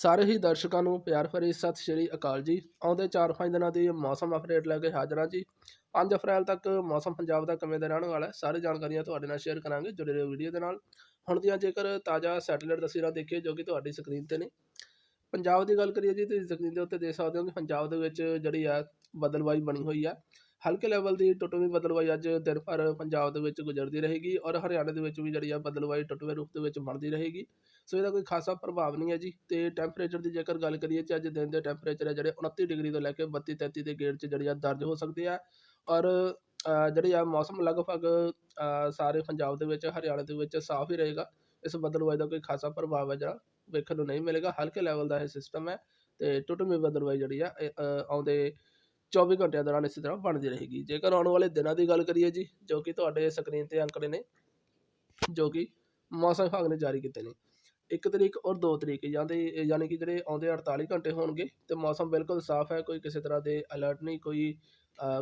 ਸਾਰੇ ਹੀ ਦਰਸ਼ਕਾਂ ਨੂੰ ਪਿਆਰ ਭਰੀ ਸਤਿ ਸ਼੍ਰੀ ਅਕਾਲ ਜੀ। ਆਉਂਦੇ 4-5 ਦਿਨਾਂ ਦੀ ਮੌਸਮ ਅਪਡੇਟ ਲੈ ਕੇ ਹਾਜ਼ਰ ਹਾਂ ਜੀ। 5 ਅਪ੍ਰੈਲ ਤੱਕ ਮੌਸਮ ਪੰਜਾਬ ਦਾ ਕਿਵੇਂ ਦਾ ਰਹਿਣ ਵਾਲਾ ਹੈ, ਸਾਰੀ ਜਾਣਕਾਰੀਆਂ ਤੁਹਾਡੇ ਨਾਲ ਸ਼ੇਅਰ ਕਰਾਂਗੇ ਜੁੜੇ ਰਹੋ ਵੀਡੀਓ ਦੇ ਨਾਲ। ਹੁਣ ਦੀਆਂ ਜੇਕਰ ਤਾਜ਼ਾ ਸੈਟੇਲਾਈਟ ਤਸਵੀਰਾਂ ਦੇਖੀਏ ਜੋ ਕਿ ਤੁਹਾਡੀ ਸਕਰੀਨ ਤੇ ਨੇ। ਪੰਜਾਬ ਦੀ ਗੱਲ ਕਰੀਏ ਜੀ, ਤੁਸੀਂ ਸਕਰੀਨ ਦੇ ਉੱਤੇ ਦੇਖ ਸਕਦੇ ਹੋ ਕਿ ਪੰਜਾਬ ਦੇ ਵਿੱਚ ਜਿਹੜੀ ਆ ਬਦਲਵਾਈ ਬਣੀ ਹੋਈ ਆ। ਹਲਕੇ ਲੈਵਲ ਦੀ ਟੁੱਟਵੀਂ ਬਦਲਵਾਈ ਅੱਜ ਦਿਨ ਭਰ ਪੰਜਾਬ ਦੇ ਵਿੱਚ ਗੁਜ਼ਰਦੀ ਰਹੇਗੀ ਔਰ ਹਰਿਆਣਾ ਦੇ ਵਿੱਚ ਵੀ ਜਿਹੜੀ ਆ ਬਦਲਵਾਈ ਟੁੱਟਵੇਂ ਰੂਪ ਦੇ ਵਿੱਚ ਬਣਦੀ ਰਹੇਗੀ। ਸੋ ਇਹਦਾ ਕੋਈ ਖਾਸਾ ਪ੍ਰਭਾਵ ਨਹੀਂ ਹੈ ਜੀ ਤੇ ਟੈਂਪਰੇਚਰ ਦੀ ਜੇਕਰ ਗੱਲ ਕਰੀਏ ਤਾਂ ਅੱਜ ਦਿਨ ਦੇ ਟੈਂਪਰੇਚਰ ਹੈ ਜਿਹੜੇ 29 ਡਿਗਰੀ ਤੋਂ ਲੈ ਕੇ 32 33 ਦੇ ਗੇੜ 'ਚ ਜਿਹੜੀ ਆ ਦਰਜ ਹੋ ਸਕਦੇ ਆ ਔਰ ਅ, ਜਿਹੜੀ ਆ ਮੌਸਮ ਲਗਭਗ ਸਾਰੇ ਪੰਜਾਬ ਦੇ ਵਿੱਚ ਹਰਿਆਣਾ ਦੇ ਵਿੱਚ ਸਾਫ਼ ਹੀ ਰਹੇਗਾ। ਇਸ ਬਦਲਵਾਈ ਦਾ ਕੋਈ ਖਾਸਾ ਪ੍ਰਭਾਵ ਹੈ ਜਿਹੜਾ ਵੇਖਣ ਨੂੰ ਨਹੀਂ ਮਿਲੇਗਾ। ਹਲਕੇ ਲੈਵਲ ਦਾ ਇਹ ਸਿਸਟਮ ਹੈ ਤੇ ਟੁੱਟਵੀਂ ਬਦਲਵਾਈ ਜਿਹੜੀ ਆ ਇਹ, ਆਉਂਦੇ 24 ਘੰਟਿਆਂ ਦੌਰਾਨ ਇਸੇ ਤਰ੍ਹਾਂ ਬਣਦੀ ਰਹੇਗੀ। ਜੇਕਰ ਆਉਣ ਵਾਲੇ ਦਿਨਾਂ ਦੀ ਗੱਲ ਕਰੀਏ ਜੀ, ਜੋ ਕਿ ਤੁਹਾਡੇ ਸਕਰੀਨ ਤੇ ਅੰਕੜੇ ਨੇ, ਜੋ ਕਿ ਮੌਸਮ ਵਿਭਾਗ ਨੇ ਜਾਰੀ ਕੀਤੇ ਨੇ, ਇੱਕ ਤਰੀਕ ਔਰ ਦੋ ਤਰੀਕ, ਜਾਂ ਜਾਂਦੇ ਯਾਨੀ ਕਿ ਜਿਹੜੇ ਆਉਂਦੇ 48 ਘੰਟੇ ਹੋਣਗੇ, ਤੇ ਮੌਸਮ ਬਿਲਕੁਲ ਸਾਫ਼ ਹੈ, ਕੋਈ ਕਿਸੇ ਤਰ੍ਹਾਂ ਦੇ ਅਲਰਟ ਨਹੀਂ, ਕੋਈ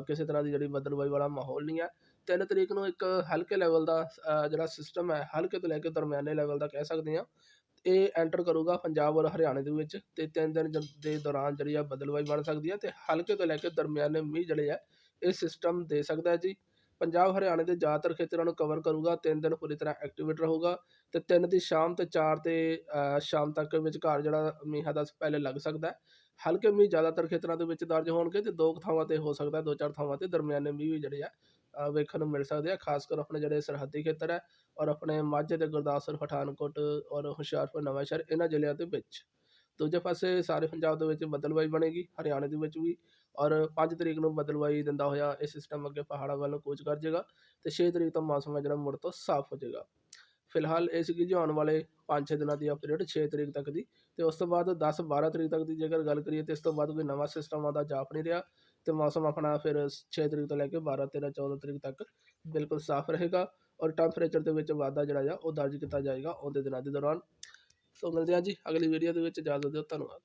ਕਿਸੇ ਤਰ੍ਹਾਂ ਦੀ ਜਿਹੜੀ ਬਦਲਵਾਈ ਵਾਲਾ ਮਾਹੌਲ ਨਹੀਂ ਹੈ। ਤਿੰਨ ਤਰੀਕ ਨੂੰ ਇੱਕ ਹਲਕੇ ਲੈਵਲ ਦਾ ਜਿਹੜਾ ਸਿਸਟਮ ਹੈ, ਹਲਕੇ ਤੋਂ ਲੈ ਕੇ ਦਰਮਿਆਨੇ ਲੈਵਲ ਦਾ ਕਹਿ ਸਕਦੇ ਹਾਂ ਇਹ ਐਂਟਰ ਕਰੂਗਾ ਪੰਜਾਬ ਔਰ ਹਰਿਆਣੇ ਦੇ ਵਿੱਚ, ਤੇ ਤਿੰਨ ਦਿਨ ਜ- ਦੇ ਦੌਰਾਨ ਜਿਹੜੀ ਆ ਬਦਲਵਾਈ ਬਣ ਸਕਦੀ ਹੈ, ਤੇ ਹਲਕੇ ਤੋਂ ਲੈ ਕੇ ਦਰਮਿਆਨੇ ਮੀਂਹ ਜਿਹੜੇ ਆ, ਇਹ ਸਿਸਟਮ ਦੇ ਸਕਦਾ ਹੈ ਜੀ। ਪੰਜਾਬ, ਹਰਿਆਣੇ ਦੇ ਜ਼ਿਆਦਾਤਰ ਖੇਤਰਾਂ ਨੂੰ ਕਵਰ ਕਰੂਗਾ, ਤਿੰਨ ਦਿਨ ਪੂਰੀ ਤਰ੍ਹਾਂ ਐਕਟੀਵੇਟ ਰਹੂਗਾ, ਤੇ ਤਿੰਨ ਦੀ ਸ਼ਾਮ ਤੇ ਚਾਰ ਤੇ ਸ਼ਾਮ ਤੱਕ ਵਿਚਕਾਰ ਜਿਹੜਾ ਮੀਂਹਾਂ ਦਾ ਪਹਿਲੇ ਲੱਗ ਸਕਦਾ ਹੈ। ਹਲਕੇ ਮੀਂਹ ਜ਼ਿਆਦਾਤਰ ਖੇਤਰਾਂ ਦੇ ਵਿੱਚ ਦਰਜ ਹੋਣਗੇ, ਤੇ ਦੋ ਕੁ ਥਾਵਾਂ ਤੇ ਹੋ ਸਕਦਾ, ਦੋ ਚਾਰ ਥਾਵਾਂ ਤੇ ਦਰਮਿਆਨੇ ਮੀਂਹ ਵੀ ਜਿਹੜੇ ਆ ਵੇਖਣ ਨੂੰ ਮਿਲ ਸਕਦੇ ਆ, ਖਾਸ ਕਰ ਆਪਣੇ ਜਿਹੜੇ ਸਰਹੱਦੀ ਖੇਤਰ ਹੈ ਔਰ ਆਪਣੇ ਮਾਝੇ ਤੇ ਗੁਰਦਾਸਪੁਰ, ਪਠਾਨਕੋਟ ਔਰ ਹੁਸ਼ਿਆਰਪੁਰ ਨਵਾਂਸ਼ਹਿਰ ਇਹਨਾਂ ਜ਼ਿਲ੍ਹਿਆਂ ਦੇ ਵਿੱਚ। ਦੂਜੇ ਪਾਸੇ ਸਾਰੇ ਪੰਜਾਬ ਦੇ ਵਿੱਚ ਬਦਲਵਾਈ ਬਣੇਗੀ, ਹਰਿਆਣੇ ਦੇ ਵਿੱਚ ਵੀ ਔਰ 5 ਤਰੀਕ ਨੂੰ ਬਦਲਵਾਈ ਦਿੰਦਾ ਹੋਇਆ ਇਹ ਸਿਸਟਮ ਅੱਗੇ ਪਹਾੜਾਂ ਵੱਲ ਨੂੰ ਕੂਚ ਕਰ ਜਾਏਗਾ ਤੇ 6 ਤਰੀਕ ਤੋਂ ਮੌਸਮ ਹੈ ਜਿਹੜਾ ਮੁੜ ਤੋਂ ਸਾਫ਼ ਹੋ ਜਾਏਗਾ ਫਿਲਹਾਲ ਇਹ ਸੀਗੀ ਜੀ ਆਉਣ ਵਾਲੇ 5-6 ਦਿਨਾਂ ਦੀ ਅਪਡੇਟ 6 ਤਰੀਕ ਤੱਕ ਦੀ ਤੇ ਉਸ ਤੋਂ ਬਾਅਦ 10-12 ਤਰੀਕ ਤੱਕ ਦੀ ਜੇਕਰ ਗੱਲ ਕਰੀਏ ਤੇ ਇਸ ਤੋਂ ਬਾਅਦ ਕੋਈ ਨਵਾਂ ਸਿਸਟਮ ਆਉਂਦਾ ਜਾਪ ਨਹੀਂ ਰਿਹਾ। ਤੇ ਮੌਸਮ ਆਪਣਾ ਫਿਰ 6 ਤਰੀਕ ਤੋਂ ਲੈ ਕੇ 12 13 14 ਤਰੀਕ ਤੱਕ ਬਿਲਕੁਲ ਸਾਫ਼ ਰਹੇਗਾ ਔਰ ਟੈਂਪਰੇਚਰ ਦੇ ਵਿੱਚ ਵਾਧਾ ਜਿਹੜਾ ਆ ਉਹ ਦਰਜ ਕੀਤਾ ਜਾਏਗਾ ਆਉਂਦੇ ਦਿਨਾਂ ਦੇ ਦੌਰਾਨ। ਸੋ ਮਿਲਦੇ ਹਾਂ ਜੀ ਅਗਲੀ ਵੀਡੀਓ ਦੇ ਵਿੱਚ। ਇਜਾਜ਼ਤ ਦਿਓ, ਧੰਨਵਾਦ।